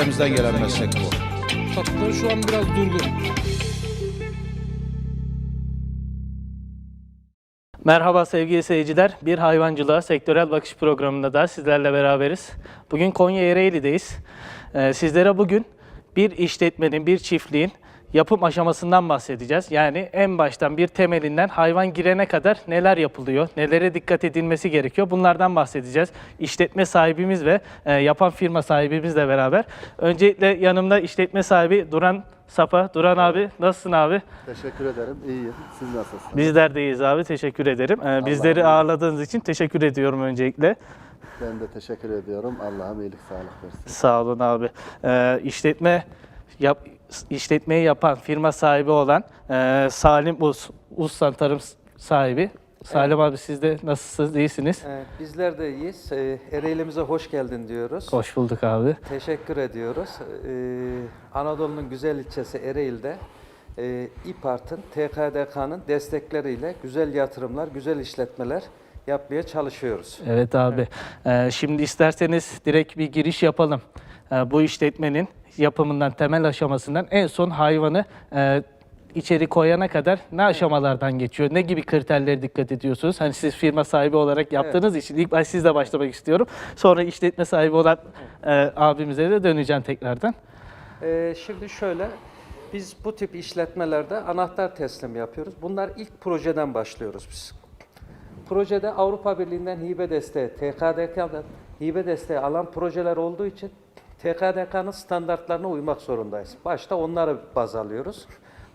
dedemizden gelen meslek bu. Satışlar şu an biraz durgun. Merhaba sevgili seyirciler. Bir hayvancılığa sektörel bakış programında da sizlerle beraberiz. Bugün Konya Ereğli'deyiz. Ee, sizlere bugün bir işletmenin, bir çiftliğin yapım aşamasından bahsedeceğiz. Yani en baştan bir temelinden hayvan girene kadar neler yapılıyor, nelere dikkat edilmesi gerekiyor bunlardan bahsedeceğiz. İşletme sahibimiz ve e, yapan firma sahibimizle beraber. Öncelikle yanımda işletme sahibi Duran Sapa. Duran abi nasılsın abi? Teşekkür ederim. İyiyim. Siz nasılsınız? Bizler de iyiyiz abi. Teşekkür ederim. Ee, bizleri Allah- ağırladığınız için teşekkür ediyorum öncelikle. Ben de teşekkür ediyorum. Allah'ım iyilik sağlık versin. Sağ olun abi. Ee, işletme yap, işletmeyi yapan firma sahibi olan e, Salim Uz, Uzsan Tarım sahibi. Salim abi siz de nasılsınız? İyisiniz? Ee, Bizler de iyiyiz. Ee, Ereğli'mize hoş geldin diyoruz. Hoş bulduk abi. Teşekkür ediyoruz. Ee, Anadolu'nun güzel ilçesi Ereğli'de e, İPART'ın, TKDK'nın destekleriyle güzel yatırımlar, güzel işletmeler yapmaya çalışıyoruz. Evet abi. Ee, şimdi isterseniz direkt bir giriş yapalım. Ee, bu işletmenin yapımından, temel aşamasından en son hayvanı e, içeri koyana kadar ne aşamalardan geçiyor? Ne gibi kriterlere dikkat ediyorsunuz? Hani siz firma sahibi olarak yaptığınız için ilk baş sizle başlamak istiyorum. Sonra işletme sahibi olan e, abimize de döneceğim tekrardan. Ee, şimdi şöyle, biz bu tip işletmelerde anahtar teslim yapıyoruz. Bunlar ilk projeden başlıyoruz biz. Projede Avrupa Birliği'nden hibe desteği, TKDK'dan hibe desteği alan projeler olduğu için TKDK'nın standartlarına uymak zorundayız. Başta onları baz alıyoruz.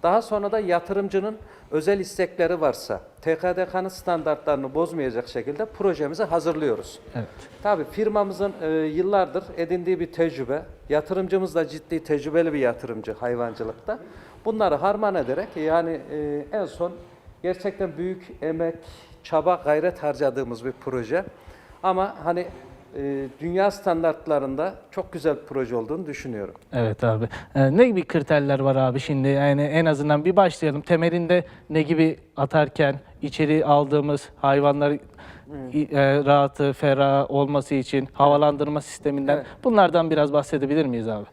Daha sonra da yatırımcının özel istekleri varsa TKDK'nın standartlarını bozmayacak şekilde projemizi hazırlıyoruz. Evet. Tabii firmamızın e, yıllardır edindiği bir tecrübe, yatırımcımız da ciddi tecrübeli bir yatırımcı hayvancılıkta. Bunları harman ederek yani e, en son gerçekten büyük emek, çaba, gayret harcadığımız bir proje. Ama hani e, dünya standartlarında çok güzel bir proje olduğunu düşünüyorum. Evet abi. Ee, ne gibi kriterler var abi şimdi? Yani en azından bir başlayalım. Temelinde ne gibi atarken içeri aldığımız hayvanlar e, rahatı, ferah olması için havalandırma sisteminden Evet. bunlardan biraz bahsedebilir miyiz abi?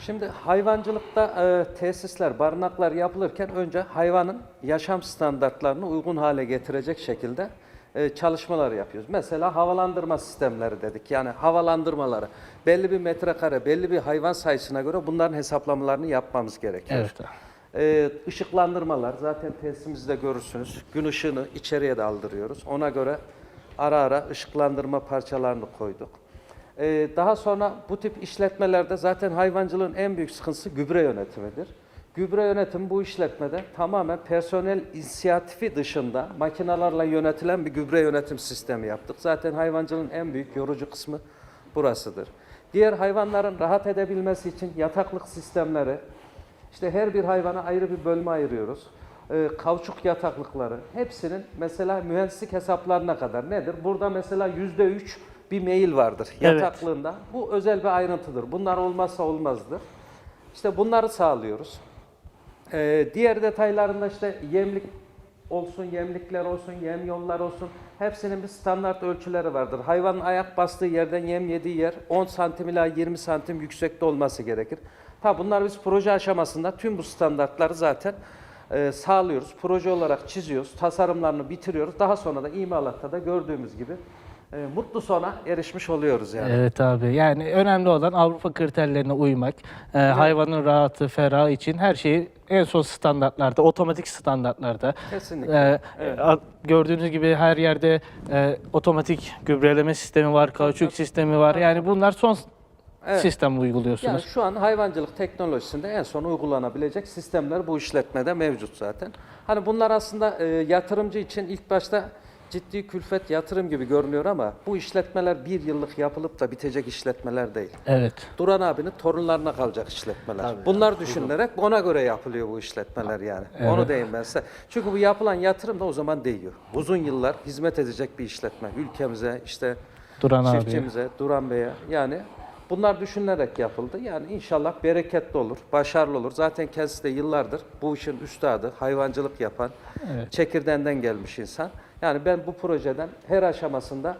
Şimdi hayvancılıkta e, tesisler, barınaklar yapılırken önce hayvanın yaşam standartlarını uygun hale getirecek şekilde e, çalışmalar yapıyoruz. Mesela havalandırma sistemleri dedik. Yani havalandırmaları belli bir metrekare, belli bir hayvan sayısına göre bunların hesaplamalarını yapmamız gerekiyor. Evet. Ee, ışıklandırmalar zaten tesisimizde görürsünüz. Gün ışığını içeriye de aldırıyoruz. Ona göre ara ara ışıklandırma parçalarını koyduk. Ee, daha sonra bu tip işletmelerde zaten hayvancılığın en büyük sıkıntısı gübre yönetimidir. Gübre yönetimi bu işletmede tamamen personel inisiyatifi dışında makinalarla yönetilen bir gübre yönetim sistemi yaptık. Zaten hayvancılığın en büyük yorucu kısmı burasıdır. Diğer hayvanların rahat edebilmesi için yataklık sistemleri, işte her bir hayvana ayrı bir bölme ayırıyoruz. Ee, kauçuk yataklıkları, hepsinin mesela mühendislik hesaplarına kadar nedir? Burada mesela yüzde üç bir meyil vardır Evet. yataklığında. Bu özel bir ayrıntıdır. Bunlar olmazsa olmazdır. İşte bunları sağlıyoruz. Ee, diğer detaylarında işte yemlik olsun, yemlikler olsun, yem yollar olsun. Hepsinin bir standart ölçüleri vardır. Hayvanın ayak bastığı yerden yem yediği yer 10 santim ila 20 santim yüksekte olması gerekir. Tabi bunlar biz proje aşamasında tüm bu standartları zaten e, sağlıyoruz. Proje olarak çiziyoruz, tasarımlarını bitiriyoruz. Daha sonra da imalatta da gördüğümüz gibi mutlu sona erişmiş oluyoruz yani. Evet abi. Yani önemli olan Avrupa kriterlerine uymak, e, hayvanın rahatı, ferahı için her şeyi en son standartlarda, otomatik standartlarda. Kesinlikle. E, a- gördüğünüz gibi her yerde e, otomatik gübreleme sistemi var, kauçuk sistemi var. Yani bunlar son Evet. sistem Yani uyguluyorsunuz. şu an hayvancılık teknolojisinde en son uygulanabilecek sistemler bu işletmede mevcut zaten. Hani bunlar aslında e, yatırımcı için ilk başta ciddi külfet yatırım gibi görünüyor ama bu işletmeler bir yıllık yapılıp da bitecek işletmeler değil. Evet. Duran abinin torunlarına kalacak işletmeler. Bunlar düşünülerek ona göre yapılıyor bu işletmeler yani. Onu diyeyim ben size. Çünkü bu yapılan yatırım da o zaman değiyor. Uzun yıllar hizmet edecek bir işletme. Ülkemize işte Duran abi. çiftçimize, Duran Bey'e yani bunlar düşünülerek yapıldı. Yani inşallah bereketli olur, başarılı olur. Zaten kendisi de yıllardır bu işin üstadı, hayvancılık yapan, çekirdeğinden gelmiş insan. Yani ben bu projeden her aşamasında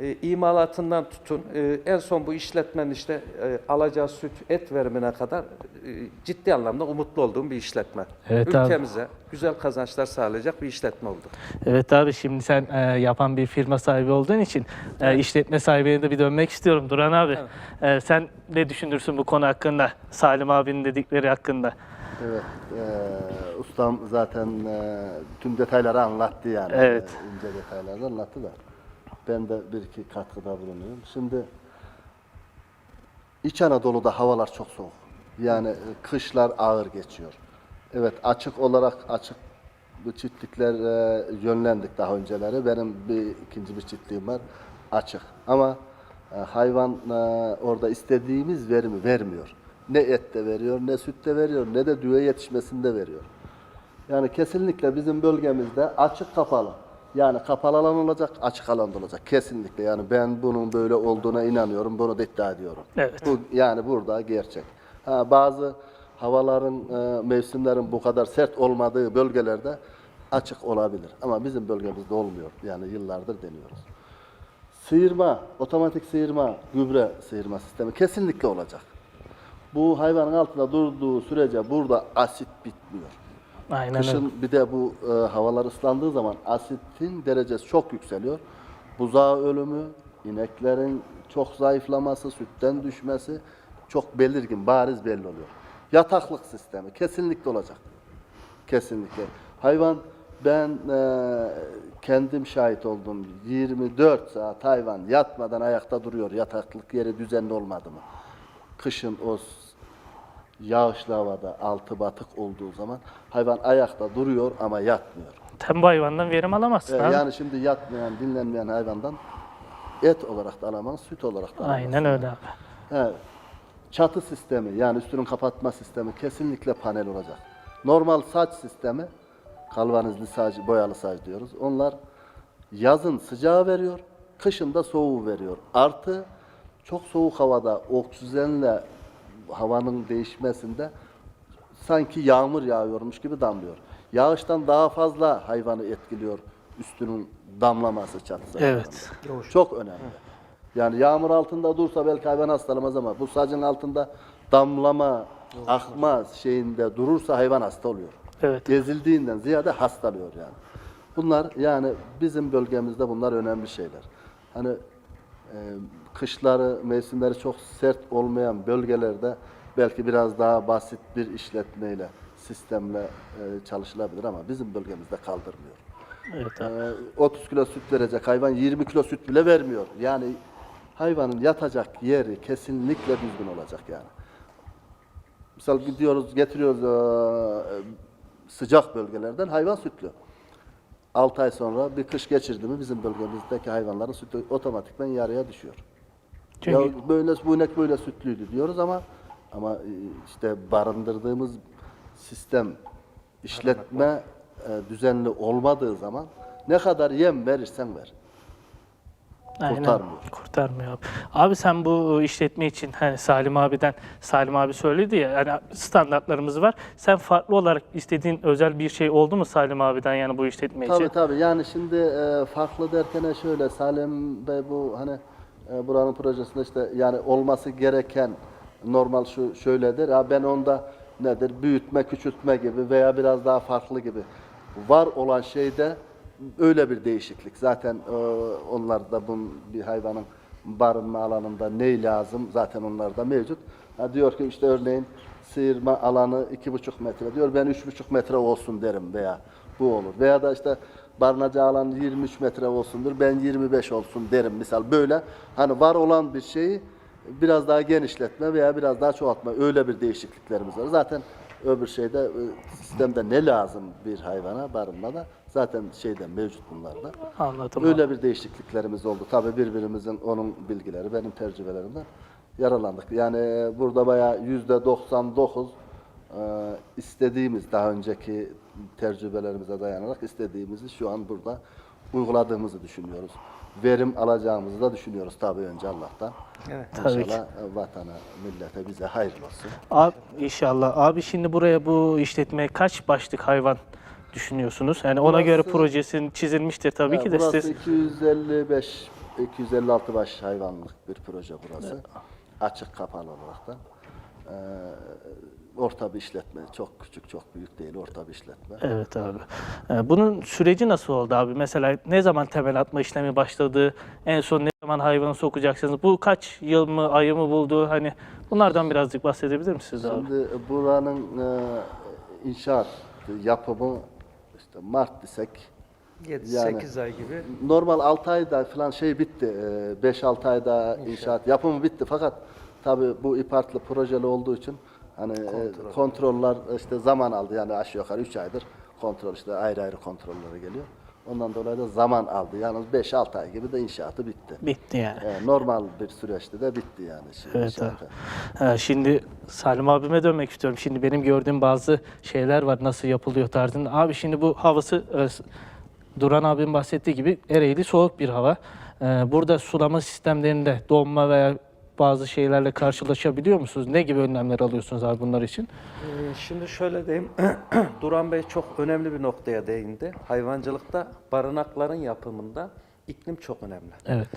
e, imalatından tutun e, en son bu işletmenin işte e, alacağı süt et verimine kadar e, ciddi anlamda umutlu olduğum bir işletme. Evet abi. Ülkemize güzel kazançlar sağlayacak bir işletme oldu. Evet abi şimdi sen e, yapan bir firma sahibi olduğun için e, işletme sahibine de bir dönmek istiyorum Duran abi. E, sen ne düşünürsün bu konu hakkında? Salim abinin dedikleri hakkında. Evet, eee, ustam zaten eee, tüm detayları anlattı yani. Evet. Eee, ince detayları anlattı da. Ben de bir iki katkıda bulunuyorum. Şimdi İç Anadolu'da havalar çok soğuk. Yani e, kışlar ağır geçiyor. Evet açık olarak açık bu çiftlikler e, yönlendik daha önceleri. Benim bir ikinci bir çiftliğim var açık. Ama e, hayvan e, orada istediğimiz verimi vermiyor. Ne ette veriyor, ne sütte veriyor, ne de düve yetişmesinde veriyor. Yani kesinlikle bizim bölgemizde açık kapalı. Yani kapalı alan olacak, açık alan da olacak. Kesinlikle yani ben bunun böyle olduğuna inanıyorum, bunu da iddia ediyorum. Evet. Bu, yani burada gerçek. Ha, bazı havaların, e, mevsimlerin bu kadar sert olmadığı bölgelerde açık olabilir. Ama bizim bölgemizde olmuyor. Yani yıllardır deniyoruz. Sıyırma, otomatik sıyırma, gübre sıyırma sistemi kesinlikle olacak. Bu hayvanın altında durduğu sürece burada asit bitmiyor. Aynen öyle. Kışın bir de bu e, havalar ıslandığı zaman asitin derecesi çok yükseliyor. Buzağı ölümü, ineklerin çok zayıflaması, sütten düşmesi çok belirgin, bariz belli oluyor. Yataklık sistemi kesinlikle olacak. Kesinlikle. Hayvan ben e, kendim şahit oldum. 24 saat hayvan yatmadan ayakta duruyor. Yataklık yeri düzenli olmadı mı? Kışın o yağışlı havada altı batık olduğu zaman hayvan ayakta duruyor ama yatmıyor. Sen bu hayvandan verim alamazsın E, abi. yani şimdi yatmayan, dinlenmeyen hayvandan et olarak da alamaz, süt olarak da alamaz. Aynen öyle abi. Evet. Çatı sistemi yani üstünün kapatma sistemi kesinlikle panel olacak. Normal saç sistemi kalvanizli saç, boyalı saç diyoruz. Onlar yazın sıcağı veriyor, kışın da soğuğu veriyor. Artı çok soğuk havada oksijenle havanın değişmesinde sanki yağmur yağıyormuş gibi damlıyor. Yağıştan daha fazla hayvanı etkiliyor üstünün damlaması çatısı. Evet. Çok önemli. Yani yağmur altında dursa belki hayvan hastalamaz ama bu sacın altında damlama, akma şeyinde durursa hayvan hasta oluyor. Evet. Gezildiğinden ziyade hastalıyor yani. Bunlar yani bizim bölgemizde bunlar önemli şeyler. Hani e, kışları, mevsimleri çok sert olmayan bölgelerde belki biraz daha basit bir işletmeyle, sistemle e, çalışılabilir ama bizim bölgemizde kaldırmıyor. Evet abi. Ee, 30 kilo süt verecek hayvan 20 kilo süt bile vermiyor. Yani hayvanın yatacak yeri kesinlikle düzgün olacak yani. Misal gidiyoruz getiriyoruz eee, sıcak bölgelerden hayvan sütlü. 6 ay sonra bir kış geçirdi mi bizim bölgemizdeki hayvanların sütü otomatikman yarıya düşüyor. Çünkü Ya böyle bu inek böyle sütlüydü diyoruz ama ama e, işte barındırdığımız sistem işletme e, düzenli olmadığı zaman ne kadar yem verirsen ver. Aynen. Kurtarmıyor. Kurtarmıyor abi. Abi sen bu işletme için hani Salim abiden Salim abi söyledi ya yani standartlarımız var. Sen farklı olarak istediğin özel bir şey oldu mu Salim abiden yani bu işletme için? Tabii tabii yani şimdi e, farklı derken şöyle Salim Bey bu hani e, buranın projesinde işte yani olması gereken normal şu şöyledir. Ya ben onda nedir büyütme, küçültme gibi veya biraz daha farklı gibi var olan şeyde öyle bir değişiklik. Zaten e, onlar da bunun bir hayvanın barınma alanında ne lazım zaten onlar da mevcut. Ha, diyor ki işte örneğin sıyırma alanı iki buçuk metre diyor ben üç buçuk metre olsun derim veya bu olur. Veya da işte barınacağı alan 23 metre olsundur ben 25 olsun derim misal böyle hani var olan bir şeyi biraz daha genişletme veya biraz daha çoğaltma öyle bir değişikliklerimiz var. Zaten öbür şeyde e, sistemde ne lazım bir hayvana barınmada zaten şeyde mevcut bunlarda. Anladım. Öyle bir değişikliklerimiz oldu. Tabii birbirimizin onun bilgileri, benim tecrübelerimden yaralandık. Yani e, burada bayağı yüzde 99 e, istediğimiz daha önceki tecrübelerimize dayanarak istediğimizi şu an burada uyguladığımızı düşünüyoruz. Verim alacağımızı da düşünüyoruz tabii önce Allah'tan. Evet. Tabii ki. İnşallah e, vatana, millete, bize hayırlı olsun. Abi, inşallah. Abi şimdi buraya bu işletmeye kaç başlık hayvan düşünüyorsunuz? Yani ona göre projesin çizilmiştir tabii Ya ki de burası siz 255 256 baş hayvanlık bir proje burası. Açık kapalı olarak da. Ee, orta bir işletme. Çok küçük, çok büyük değil. Orta bir işletme. Evet abi. Ee, Bunun süreci nasıl oldu abi? Mesela ne zaman temel atma işlemi başladı? En son ne zaman hayvanı sokacaksınız? Bu kaç yıl mı, ayı mı buldu? Hani bunlardan birazcık bahsedebilir misiniz abi? Şimdi buranın e, inşaat yapımı işte Mart desek 7-8 ay gibi normal 6 ayda falan şey bitti. 5-6 ayda inşaat yapımı bitti fakat tabii bu ipartlı projeli olduğu için hani e, kontroller işte zaman aldı yani aşağı yukarı 3 aydır kontrol işte ayrı ayrı kontrollere geliyor. Ondan dolayı da zaman aldı. Yalnız 5-6 ay gibi de inşaatı bitti. Bitti yani. E, normal bir süreçte de bitti yani. Şimdi Evet inşaatı. Ee, Şimdi Salim abime dönmek istiyorum. Şimdi benim gördüğüm bazı şeyler var nasıl yapılıyor tarzında. Abi şimdi bu havası e, Duran abim bahsettiği gibi Ereğli soğuk bir hava. Ee, Burada sulama sistemlerinde donma veya bazı şeylerle karşılaşabiliyor musunuz? Ne gibi önlemler alıyorsunuz abi bunlar için? Ee, Şimdi şöyle diyeyim, Duran Bey çok önemli bir noktaya değindi. Hayvancılıkta barınakların yapımında iklim çok önemli. Evet.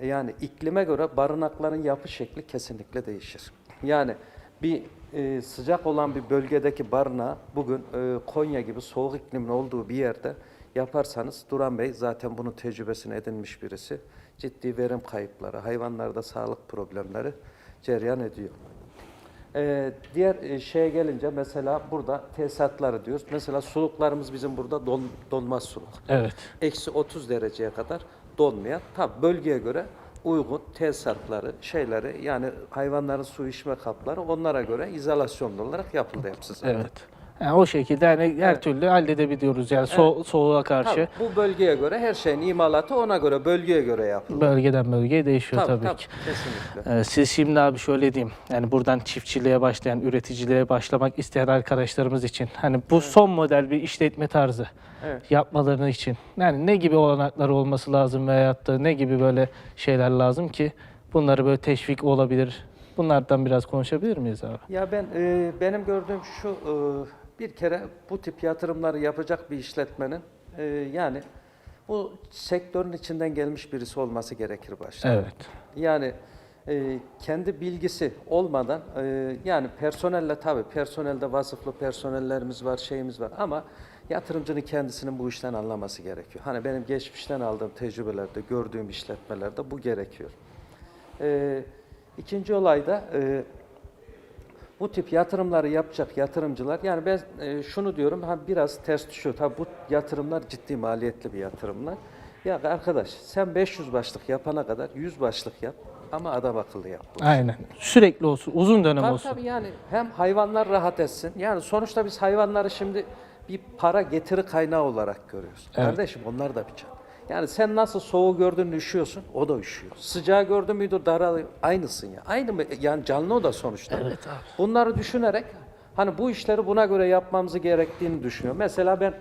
E, Yani iklime göre barınakların yapı şekli kesinlikle değişir. Yani bir e, sıcak olan bir bölgedeki barınağı bugün e, Konya gibi soğuk iklimin olduğu bir yerde yaparsanız Duran Bey zaten bunun tecrübesini edinmiş birisi. Ciddi verim kayıpları, hayvanlarda sağlık problemleri cereyan ediyor. Ee, diğer e, şeye gelince mesela burada tesisatları diyoruz. Mesela suluklarımız bizim burada don, donmaz suluk. Evet. Eksi 30 dereceye kadar donmayan, tabi bölgeye göre uygun tesisatları, şeyleri yani hayvanların su içme kapları onlara göre izolasyonlu olarak yapıldı hepsi zaten. Evet. Yani o şekilde hani her Evet. türlü halledebiliyoruz yani so- soğuğa karşı. Tabii, bu bölgeye göre her şeyin imalatı ona göre, bölgeye göre yapıldı. Bölgeden bölgeye değişiyor tabii, tabii, ki. kesinlikle. Ee, Siz şimdi abi şöyle diyeyim. Yani buradan çiftçiliğe başlayan, üreticiliğe başlamak isteyen arkadaşlarımız için hani bu son model bir işletme tarzı Evet. yapmalarını için yani ne gibi olanaklar olması lazım veyahut da ne gibi böyle şeyler lazım ki bunları böyle teşvik olabilir. Bunlardan biraz konuşabilir miyiz abi? Ya ben e, benim gördüğüm şu e, bir kere bu tip yatırımları yapacak bir işletmenin e, yani bu sektörün içinden gelmiş birisi olması gerekir başta. Evet. Yani e, kendi bilgisi olmadan e, yani personelle tabii personelde vasıflı personellerimiz var, şeyimiz var ama yatırımcının kendisinin bu işten anlaması gerekiyor. Hani benim geçmişten aldığım tecrübelerde, gördüğüm işletmelerde bu gerekiyor. E, ikinci olay da e, bu tip yatırımları yapacak yatırımcılar yani ben e, şunu diyorum ha biraz ters düşüyor. Tabii bu yatırımlar ciddi maliyetli bir yatırımlar. Ya arkadaş sen 500 başlık yapana kadar 100 başlık yap ama adam akıllı yap. Aynen. Sürekli olsun, uzun dönem Tabii olsun. tabii yani hem hayvanlar rahat etsin. Yani sonuçta biz hayvanları şimdi bir para getiri kaynağı olarak görüyoruz. Evet. Kardeşim onlar da bir can. Yani sen nasıl soğuğu gördün üşüyorsun, o da üşüyor. Sıcağı gördün müydü daralıyor. Aynısın ya. Aynı mı? Yani canlı o da sonuçta. Evet abi. Bunları düşünerek hani bu işleri buna göre yapmamız gerektiğini düşünüyorum. Mesela ben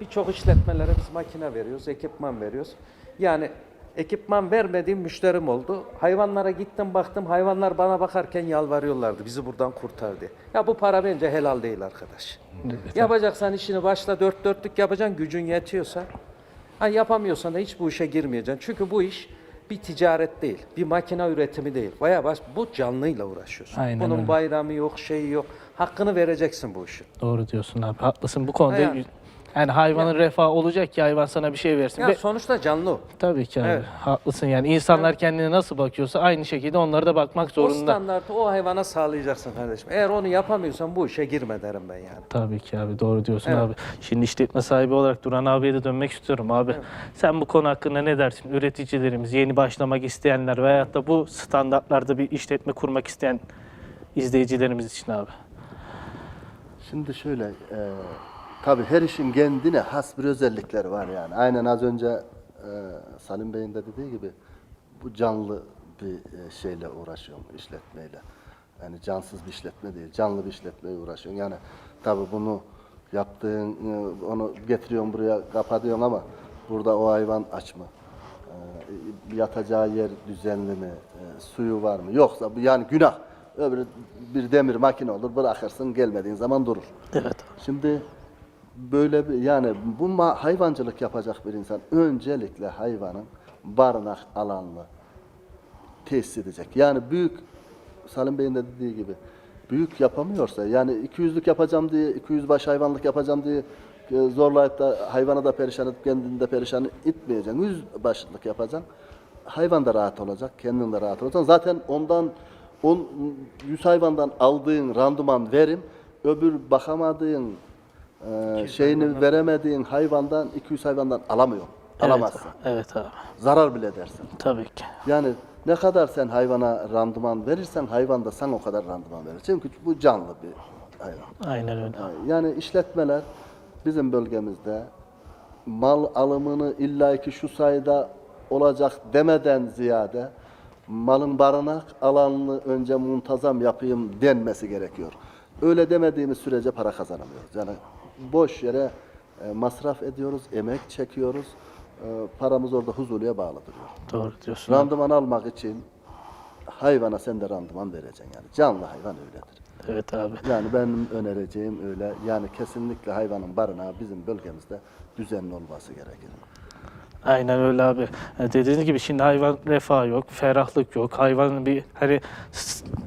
birçok işletmelere biz makine veriyoruz, ekipman veriyoruz. Yani ekipman vermediğim müşterim oldu. Hayvanlara gittim baktım hayvanlar bana bakarken yalvarıyorlardı bizi buradan kurtar diye. Ya bu para bence helal değil arkadaş. Yapacaksan işini başla dört dörtlük yapacaksın gücün yetiyorsa. Ha, yapamıyorsan da hiç bu işe girmeyeceksin. Çünkü bu iş bir ticaret değil, bir makine üretimi değil. Bayağı baş, bu canlıyla uğraşıyorsun. Aynen Bunun öyle. bayramı yok, şeyi yok. Hakkını vereceksin bu işin. Doğru diyorsun abi. Haklısın bu konuda. Yani. Yani hayvanın refahı olacak ki hayvan sana bir şey versin. Ya Ve- sonuçta canlı o. Tabii ki abi. Evet. Haklısın yani. insanlar kendine nasıl bakıyorsa aynı şekilde onlara da bakmak O zorunda. standartı o hayvana sağlayacaksın kardeşim. Eğer onu yapamıyorsan bu işe girme derim ben yani. Tabii ki abi doğru diyorsun Evet. abi. Şimdi işletme sahibi olarak Duran abiye de dönmek istiyorum abi. Sen bu konu hakkında ne dersin? Üreticilerimiz, yeni başlamak isteyenler veyahut da bu standartlarda bir işletme kurmak isteyen izleyicilerimiz için abi. Şimdi şöyle, e, tabii her işin kendine has bir özellikleri var yani. Aynen az önce e, Salim Bey'in de dediği gibi bu canlı bir e, şeyle uğraşıyorum, işletmeyle. Yani cansız bir işletme değil, canlı bir işletmeye uğraşıyorum. Yani tabii bunu yaptığın, e, onu getiriyorsun buraya kapatıyorsun ama burada o hayvan aç mı? E, yatacağı yer düzenli mi? E, suyu var mı? Yoksa bu yani günah. Öbürü bir demir makine olur bırakırsın gelmediğin zaman durur. Evet. Şimdi böyle bir yani bu hayvancılık yapacak bir insan öncelikle hayvanın barınak alanını tesis edecek. Yani büyük Salim Bey'in de dediği gibi büyük yapamıyorsa yani 200'lük yapacağım diye 200 baş hayvanlık yapacağım diye e, zorlayıp da hayvanı da perişan edip kendini de perişan etmeyeceksin. 100 başlık yapacaksın. Hayvan da rahat olacak, kendin de rahat olacaksın. Zaten ondan on, 100 hayvandan aldığın randıman verim öbür bakamadığın e, şeyini veremediğin hayvandan 200 hayvandan alamıyorsun. Alamazsın. Evet, evet abi. Zarar bile edersin. Tabii ki. Yani ne kadar sen hayvana randıman verirsen hayvan da sana o kadar randıman verir. Çünkü bu canlı bir hayvan. Aynen öyle. Yani işletmeler bizim bölgemizde mal alımını illaki şu sayıda olacak demeden ziyade malın barınak alanını önce muntazam yapayım denmesi gerekiyor. Öyle demediğimiz sürece para kazanamıyoruz. Yani boş yere e, masraf ediyoruz, emek çekiyoruz. E, paramız orada huzurluya bağlı duruyor. Doğru diyorsun. Randıman almak için hayvana sen de randıman vereceksin yani. Canlı hayvan öyledir. Evet abi. Yani benim önereceğim öyle. Yani kesinlikle hayvanın barınağı bizim bölgemizde düzenli olması gerekir. Aynen öyle abi. Yani dediğiniz gibi şimdi hayvan refah yok, ferahlık yok. Hayvanın bir hani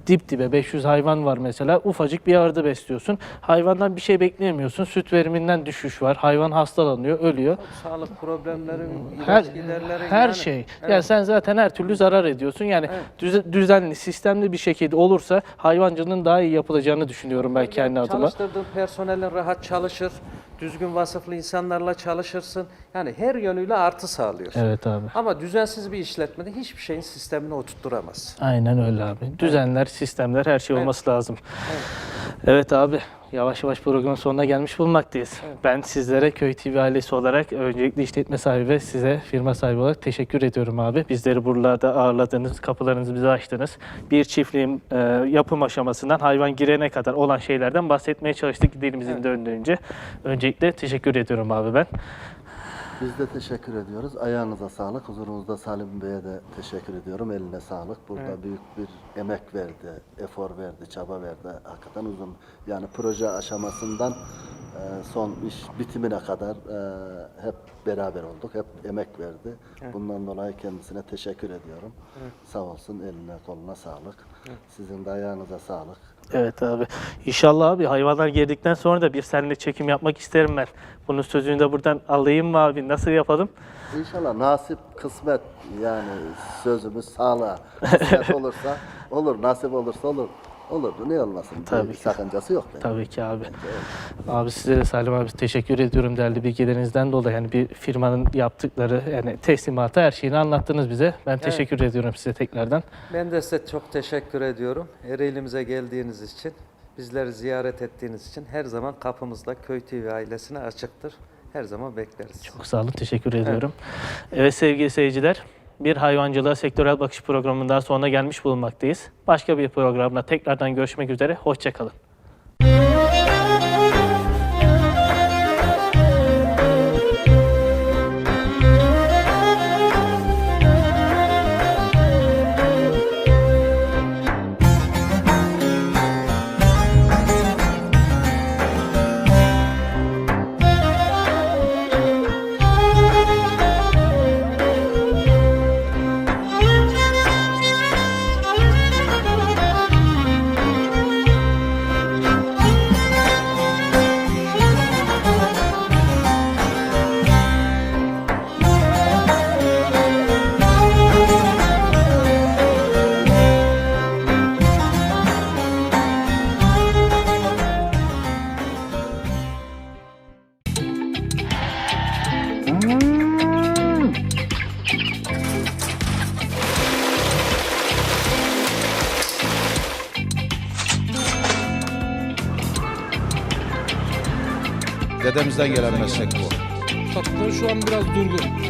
dip dibe 500 hayvan var mesela. Ufacık bir yerde besliyorsun. Hayvandan bir şey bekleyemiyorsun. Süt veriminden düşüş var. Hayvan hastalanıyor, ölüyor. Sağlık problemlerin, Her ilaç giderlerin her yani- şey. Evet. Yani sen zaten her türlü zarar ediyorsun. Yani düze- düzenli, sistemli bir şekilde olursa hayvancılığın daha iyi yapılacağını düşünüyorum ben kendi adıma. Çalıştırdığın personelin rahat çalışır, düzgün vasıflı insanlarla çalışırsın. Yani her yönüyle artı sağlıyor. Evet abi. Ama düzensiz bir işletmede hiçbir şeyin sistemine oturtturamazsın. Aynen öyle abi. Düzenler, sistemler her şey olması lazım. Evet abi. Yavaş yavaş programın sonuna gelmiş bulunmaktayız. Ben sizlere Köy TV ailesi olarak öncelikle işletme sahibi ve size firma sahibi olarak teşekkür ediyorum abi. Bizleri buralarda ağırladınız, kapılarınızı bize açtınız. Bir çiftliğin e, yapım aşamasından hayvan girene kadar olan şeylerden bahsetmeye çalıştık dilimizin döndüğünce. Öncelikle teşekkür ediyorum abi ben. Biz de teşekkür ediyoruz. Ayağınıza sağlık. Huzurunuzda Salim Bey'e de teşekkür ediyorum. Eline sağlık. Burada büyük bir emek verdi, efor verdi, çaba verdi. Hakikaten uzun. Yani proje aşamasından e, son iş bitimine kadar e, hep beraber olduk. Hep emek verdi. Bundan dolayı kendisine teşekkür ediyorum. Sağ olsun. Eline koluna sağlık. Sizin de ayağınıza sağlık. Evet abi. İnşallah abi hayvanlar girdikten sonra da bir seninle çekim yapmak isterim ben. Bunun sözünü de buradan alayım mı abi? Nasıl yapalım? İnşallah nasip, kısmet yani sözümüz sağlığa. Kısmet olursa olur, nasip olursa olur. Olur, ne olmasın? Tabii bir ki. sakıncası yok. bence. Tabii ki abi. Abi size de Salim abi teşekkür ediyorum değerli bilgilerinizden dolayı. Yani bir firmanın yaptıkları yani teslimatı her şeyini anlattınız bize. Ben teşekkür ediyorum size tekrardan. Ben de size çok teşekkür ediyorum. Ereğlimize geldiğiniz için, bizleri ziyaret ettiğiniz için her zaman kapımızda Köy TV ailesine açıktır. Her zaman bekleriz. Çok sağ olun. Teşekkür ediyorum. Evet sevgili seyirciler. Bir hayvancılığa sektörel bakış programından sonuna gelmiş bulunmaktayız. Başka bir programda tekrardan görüşmek üzere. Hoşçakalın. Dedemizden gelen meslek bu. Tatlıları şu an biraz durgun.